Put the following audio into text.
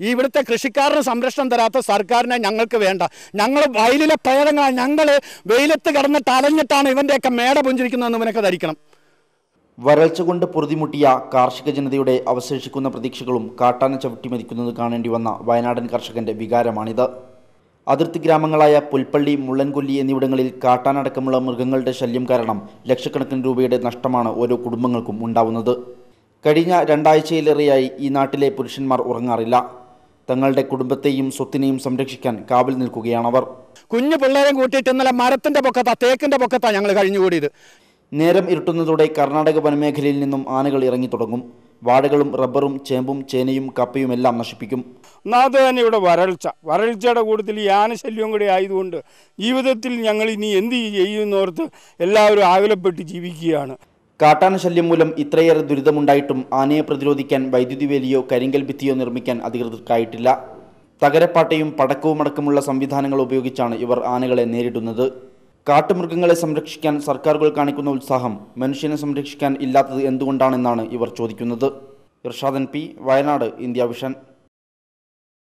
ഇവിടുത്തെ കൃഷിക്കാരന് സംരക്ഷണം തരാത്ത സർക്കാരിനെ ഞങ്ങൾക്ക് വേണ്ട. ഞങ്ങൾ വയലിലെ പ്രേതങ്ങളാണ് ഞങ്ങൾ വെയിലത്ത് കിടന്നിട്ട് അലഞ്ഞിട്ടാണ് ഇവന്റെയൊക്കെ മേട പുഞ്ചിരിക്കുന്നതെന്ന് ഇവനൊക്കെ ധരിക്കണം. വരൾച്ച കൊണ്ട് പൊറുതിമുട്ടിയ കാർഷിക ജനതയുടെ അവശേഷിക്കുന്ന പ്രതീക്ഷകളും കാട്ടാന ചവിട്ടി മതിക്കുന്നത് കാണേണ്ടി വന്ന വയനാടൻ കർഷകന്റെ വികാരമാണിത്. അതിർത്തി ഗ്രാമങ്ങളായ പുൽപ്പള്ളി മുള്ളൻകൊല്ലി എന്നിവിടങ്ങളിൽ കാട്ടാനടക്കമുള്ള മൃഗങ്ങളുടെ ശല്യം കാരണം ലക്ഷക്കണക്കിന് രൂപയുടെ നഷ്ടമാണ് ഓരോ കുടുംബങ്ങൾക്കും ഉണ്ടാവുന്നത്. കഴിഞ്ഞ രണ്ടാഴ്ചയിലേറെയായി ഈ നാട്ടിലെ പുരുഷന്മാർ ഉറങ്ങാറില്ല. തങ്ങളുടെ കുടുംബത്തെയും സ്വത്തിനെയും സംരക്ഷിക്കാൻ കാവൽ നിൽക്കുകയാണവർ. കുഞ്ഞു പിള്ളേരെ കൂട്ടിയിട്ട് ഇന്നലെ മരത്തിന്റെ പൊക്കത്താ തേക്കിന്റെ പൊക്കത്താ ഞങ്ങൾ കഴിഞ്ഞുകൂടിയത്. നേരം ഇരുട്ടുന്നതോടെ കർണാടക വനമേഖലയിൽ നിന്നും ആനകൾ ഇറങ്ങി തുടങ്ങും. വാഴകളും റബ്ബറും ചേമ്പും ചേനയും കപ്പയും എല്ലാം നശിപ്പിക്കും. ഒന്നാമത് തന്നെ ഇവിടെ വരൾച്ച. വരൾച്ചയുടെ കൂടുതൽ ഈ ആനശല്യം കൂടി ആയതുകൊണ്ട് ജീവിതത്തിൽ ഞങ്ങൾ ഇനി എന്ത് ചെയ്യുന്നോർത്ത് എല്ലാവരും ആകുലപ്പെട്ട് ജീവിക്കുകയാണ്. കാട്ടാന ശല്യം മൂലം ഇത്രയേറെ ദുരിതമുണ്ടായിട്ടും ആനയെ പ്രതിരോധിക്കാൻ വൈദ്യുതി വേലിയോ കരിങ്കൽ ഭിത്തിയോ നിർമ്മിക്കാൻ അധികൃതർക്കായിട്ടില്ല. തകരപ്പാട്ടയും പടക്കവും അടക്കമുള്ള സംവിധാനങ്ങൾ ഉപയോഗിച്ചാണ് ഇവർ ആനകളെ നേരിടുന്നത്. കാട്ടുമൃഗങ്ങളെ സംരക്ഷിക്കാൻ സർക്കാരുകൾ കാണിക്കുന്ന ഉത്സാഹം മനുഷ്യനെ സംരക്ഷിക്കാൻ ഇല്ലാത്തത് എന്തുകൊണ്ടാണെന്നാണ് ഇവർ ചോദിക്കുന്നത്. ഇർഷാദൻ പി വയനാട് ഇന്ത്യ വിഷൻ.